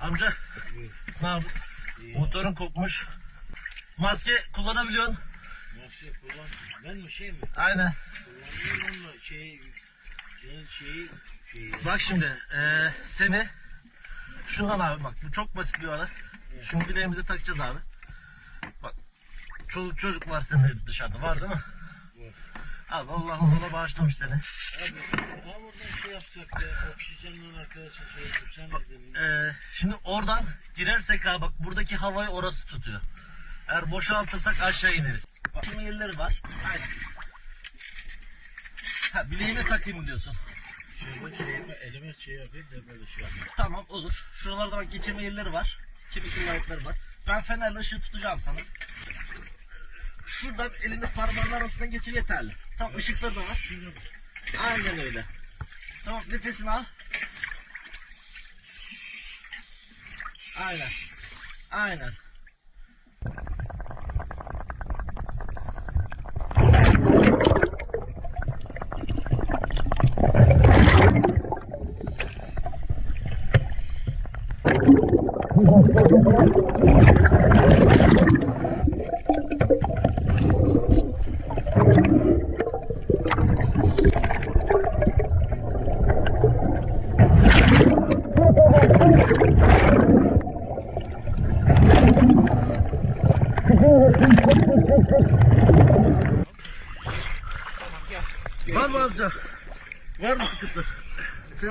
Amca. Ne yaptın? Motorun kopmuş. Maske kullanabiliyorsun. Nasıl kullan? Ben mi şey mi? Aynen. Kullanıyorum ama şey... Şeyi... şeyi... Bak şimdi eee, seni şundan abi bak bu çok basit bir olay. Şimdi bileğimizi takacağız abi. Bak çoluk çocuk var senin dışarıda var değil mi? Var. Abi Allah ona bağışlamış seni. Abi yapsak da oksijenle arkadaşa söyledim. Sen ne dedin? Eee, şimdi oradan girersek abi bak buradaki havayı orası tutuyor. Eğer boşaltırsak aşağı ineriz. Şimdi yerleri var. Aynen. Ha bileğine takayım diyorsun. Şöyle şeyime, elime şey yapayım da böyle şey yapayım. Tamam olur. Şuralarda bak geçirme yerleri var. Kemik yuvarlıkları var. Ben fenerle ışığı tutacağım sana. Şuradan elini parmağın arasından geçir yeterli. Tamam ışıkları da var. Aynen öyle. Tamam nefesini al. Aynen. Aynen. Var mı amca? Var mı sıkıntı? Sen